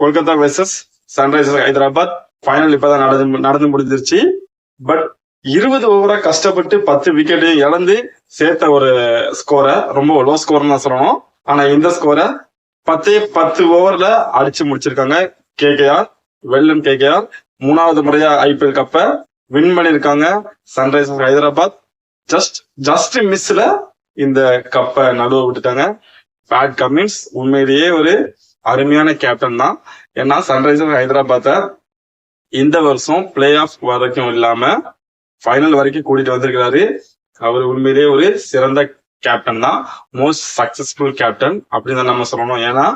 Kolkata versus Sunrisers Hyderabad. Final இப்பதான் நடந்து நடந்து முடிஞ்சிருச்சு. பட் இருபது ஓவரா கஷ்டப்பட்டு பத்து விக்கெட்டையும் இழந்து சேர்த்த ஒரு ஸ்கோரை ரொம்ப லோ ஸ்கோர்னு தான் சொல்லணும். ஆனா இந்த ஸ்கோரை பத்தே பத்து ஓவர்ல அடிச்சு முடிச்சிருக்காங்க. கேகேஆர் வெள்ளம் கேகேஆர் மூணாவது முறையா ஐபிஎல் கப்பை வின் பண்ணிருக்காங்க சன்ரைசர்ஸ் ஹைதராபாத். ஜஸ்ட் ஜஸ்ட் மிஸ்ல இந்த கப்பை நடுவ விட்டுட்டாங்க. பேட் கமின்ஸ் உண்மையிலேயே ஒரு அருமையான கேப்டன் தான். ஏன்னா சன்ரைசர் ஹைதராபாத்தை இந்த வருஷம் பிளே ஆஃப் வரைக்கும் இல்லாம ஃபைனல் வரைக்கும் கூட்டிட்டு வந்திருக்கிறாரு. அவர் உண்மையிலேயே ஒரு சிறந்த கேப்டன் தான். மோஸ்ட் சக்சஸ்ஃபுல் கேப்டன் அப்படின்னு தான் நம்ம சொல்லணும். ஏன்னா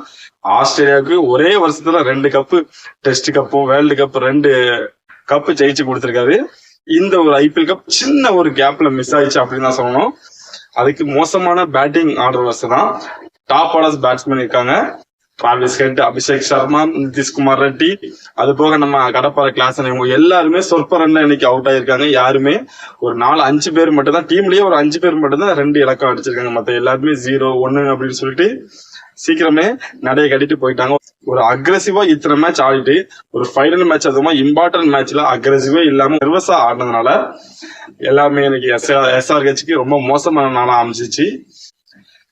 ஆஸ்திரேலியாவுக்கு ஒரே வருஷத்துல ரெண்டு கப்பு டெஸ்ட் கப்பும் வேர்ல்டு கப் ரெண்டு கப்பு ஜெயிச்சு கொடுத்துருக்காரு. இந்த ஒரு ஐபிஎல் கப் சின்ன ஒரு கேப்ல மிஸ் ஆயிடுச்சு அப்படின்னு தான் சொல்லணும். அதுக்கு மோசமான பேட்டிங் ஆர்டர் வச்சு தான் டாப் ஆர்டர்ஸ் பேட்ஸ்மேன் இருக்காங்க. Travis Head Abhishek Sharma Nitishkumar Reddy. அது போக நம்ம கடப்பாறை கிளாஸ் இவங்க எல்லாருமே சொற்ப ரன்ல இன்னைக்கு அவுட் ஆயிருக்காங்க. யாருமே? ஒரு நாலு அஞ்சு பேர் மட்டும் தான் டீம்லயே ஒரு அஞ்சு பேர் மட்டும் தான் ரெண்டு இலக்கம் அடிச்சிருக்காங்க. மத்த எல்லாருமே ஜீரோ ஒன்னு அப்படின்னு சொல்லிட்டு சீக்கிரமே நடைய கட்டிட்டு போயிட்டாங்க. ஒரு அக்ரஸிவா இத்தனை மேட்ச் ஆடிட்டு ஒரு ஃபைனல் மேட்ச் அதுமா இம்பார்ட்டன்ட் மேட்ச்ல அக்ரெசிவே இல்லாம நர்வஸா ஆடினதுனால எல்லாமே எனக்கு எஸ்ஆர்ஹெச்க்கு ரொம்ப மோசமான நாளா அமைச்சிச்சு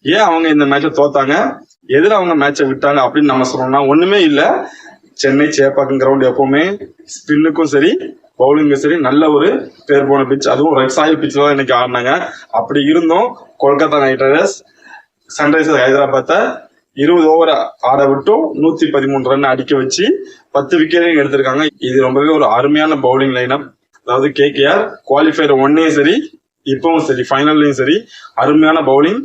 ஏன் அவங்க இந்த மேட்சை தோத்தாங்க? எதிர அவங்க மேட்சை விட்டாங்க அப்படின்னு நம்ம சொன்னோம்னா ஒண்ணுமே இல்ல. சென்னை சேப்பாக்கம் கிரவுண்ட் எப்பவுமே ஸ்பின்னுக்கும் சரி பவுலிங்கும் சரி நல்ல ஒரு பேர் போன பிச் அதுவும் ரெட் சாயில் பிச் தான் இன்னைக்கு ஆடினாங்க. அப்படி இருந்தும். கொல்கத்தா நைட் ரைடர்ஸ் சன்ரைசர்ஸ் ஹைதராபாத்தை இருபது ஓவர் ஆட விட்டும். நூத்தி பதிமூணு ரன் அடிக்க வச்சு பத்து விக்கெட்டையும் எடுத்திருக்காங்க. இது ரொம்பவே ஒரு அருமையான பவுலிங் லைனப் அதாவது கேகேஆர் குவாலிஃபயர் ஒன்னே சரி இப்பவும் சரி ஃபைனல்லையும் சரி அருமையான பவுலிங்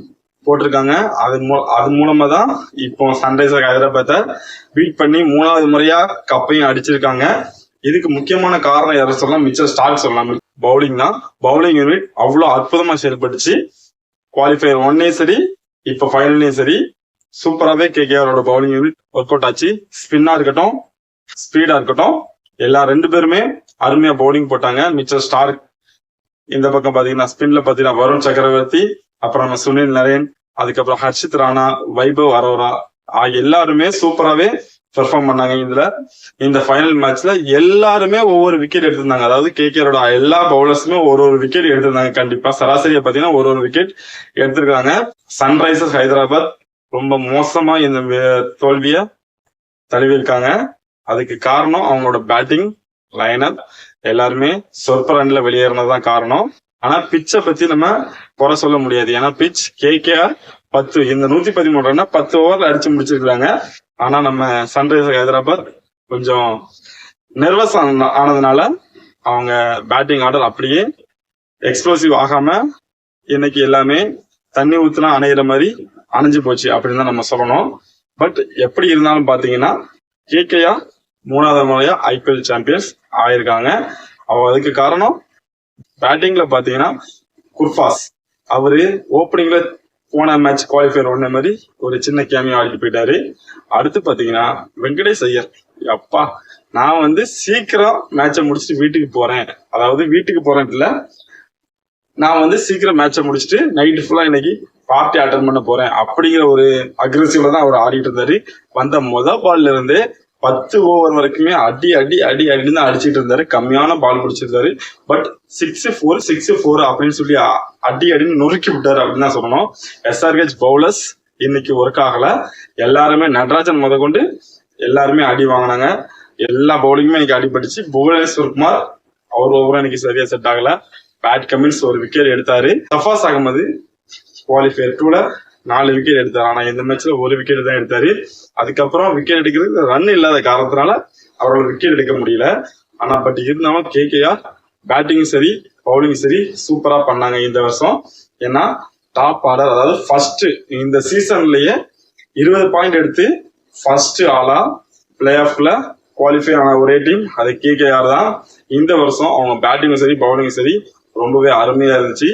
போட்டிருக்காங்க. அது மூ- அது மூலமா தான் இப்போ சன்ரைசர் ஹைதராபாத்தை பீட் பண்ணி மூணாவது முறையா கப்பையும் அடிச்சிருக்காங்க. இதுக்கு முக்கியமான காரணம் யாரும் சொல்லலாம் மிச்சம் ஸ்டார்க் சொல்லலாம். பவுலிங் தான். பவுலிங் யூனிட் அவ்வளோ அற்புதமா செயல்பட்டுச்சு. குவாலிஃபயர் ஒன்னே சரி இப்போ ஃபைனல்லையும் சரி. சூப்பராகவே கேகேஆரோட பவுலிங் யூனிட் ஒர்க் அவுட் ஆச்சு. ஸ்பின்னா இருக்கட்டும் ஸ்பீடா இருக்கட்டும் எல்லா ரெண்டு பேருமே அருமையா பவுலிங் போட்டாங்க. மிச்சர் ஸ்டார்க் இந்த பக்கம் பாத்தீங்கன்னா ஸ்பின்ல பாத்தீங்கன்னா வருண் சக்கரவர்த்தி அப்புறம் நம்ம சுனில் நரேன் அதுக்கப்புறம் ஹர்ஷித் ராணா வைபவ் அரோரா ஆகிய எல்லாருமே சூப்பராகவே பெர்ஃபார்ம் பண்ணாங்க இதுல. இந்த ஃபைனல் மேட்ச்ல எல்லாருமே ஒவ்வொரு விக்கெட் எடுத்திருந்தாங்க. அதாவது கேகேரோட எல்லா பவுலர்ஸுமே ஒரு ஒரு விக்கெட் எடுத்திருந்தாங்க. கண்டிப்பா சராசரியா பாத்தீங்கன்னா ஒரு ஒரு விக்கெட் எடுத்திருக்காங்க. சன்ரைசர்ஸ் ஹைதராபாத் ரொம்ப மோசமா இந்த தோல்வியை தோல்விய அதுக்கு காரணம் அவங்களோட பேட்டிங் லைனப் எல்லாருமே சொற்ப ரன்ல வெளியேறினதுதான் காரணம். ஆனா பிச்சை பத்தி நம்ம குறை சொல்ல முடியாது. ஏன்னா பிச் கேகேஆர் பத்து இந்த நூத்தி பதிமூணு ரன்னா பத்து ஓவர்ல அடிச்சு முடிச்சிருக்காங்க. ஆனா நம்ம சன்ரைசர் ஹைதராபாத் கொஞ்சம் நெர்வஸ் ஆனதுனால அவங்க பேட்டிங் ஆர்டர் அப்படியே எக்ஸ்ப்ளோசிவ் ஆகாம இன்னைக்கு எல்லாமே தண்ணி ஊத்துனா அணையிற மாதிரி அணைஞ்சு போச்சு அப்படின்னு தான் நம்ம சொல்லணும். பட் எப்படி இருந்தாலும் பாத்தீங்கன்னா கேகேஆர் மூணாவது முறையா ஐபிஎல் சாம்பியன்ஸ் ஆயிருக்காங்க. அவ அதுக்கு காரணம் பேட்டிங்ல பாத்தீங்கன்னா குர்பாஸ் அவரு ஓப்பனிங்ல போன மேட்ச் குவாலிஃபயர் ஒன்ன மாதிரி ஒரு சின்ன கேமியோ ஆடிட்டு போயிட்டாரு. அடுத்து பாத்தீங்கன்னா வெங்கடேஷ் ஐயர். அப்பா நான் வந்து சீக்கிரம் மேட்சை முடிச்சுட்டு வீட்டுக்கு போறேன். அதாவது வீட்டுக்கு போறேன் இல்ல நான் வந்து சீக்கிரம் மேட்சை முடிச்சுட்டு நைட்டு ஃபுல்லா இன்னைக்கு பார்ட்டி அட்டன் பண்ண போறேன். அப்படிங்கிற ஒரு அக்ரெசிவ்ல தான் அவர் ஆடிட்டு இருந்தாரு. வந்த முத பால்ல இருந்து பத்து ஓவர் வரைக்குமே அடி அடி அடி அடின்னு தான் அடிச்சிட்டு இருந்தாரு. கம்மியான ball பிடிச்சிருந்தாரு. But six four six four அப்படின்னு சொல்லி அடி அடின்னு நொறுக்கி விட்டாரு அப்படின்னு தான் சொல்லணும். எஸ்ஆர்ஹெச் பவுலர்ஸ் இன்னைக்கு ஒர்க் ஆகல. எல்லாருமே நடராஜன் முத கொண்டு எல்லாருமே அடி வாங்கினாங்க. எல்லா பவுலிங்குமே இன்னைக்கு அடிபட்டுச்சு. புவனேஸ்வர் குமார் அவர் ஓவரும் இன்னைக்கு சரியா செட் ஆகல. பேட் கமின்ஸ் ஒரு விக்கெட் எடுத்தாரு. சஃபாஸ் அகமது குவாலிஃபயர் டூல நாலு விக்கெட் எடுத்தார். ஆனா இந்த மேட்ச்ல ஒரு விக்கெட் தான் எடுத்தாரு. அதுக்கப்புறம் விக்கெட் எடுக்கிறது ரன் இல்லாத காரணத்தினால அவரால் விக்கெட் எடுக்க முடியல. ஆனா பட் இருந்தாலும் கே கேகேஆர் பேட்டிங் சரி பவுலிங் சரி சூப்பரா பண்ணாங்க இந்த வருஷம். ஏன்னா டாப் ஆர்டர் அதாவது ஃபர்ஸ்ட் இந்த சீசன்லயே இருபது பாயிண்ட் எடுத்து ஃபர்ஸ்ட் ஆளா பிளே ஆஃப்ல குவாலிஃபை ஆன ஒரே டீம் அது கேகேஆர் தான். இந்த வருஷம் அவங்க பேட்டிங்கும் சரி பவுலிங்கும் சரி ரொம்பவே அருமையா இருந்துச்சு.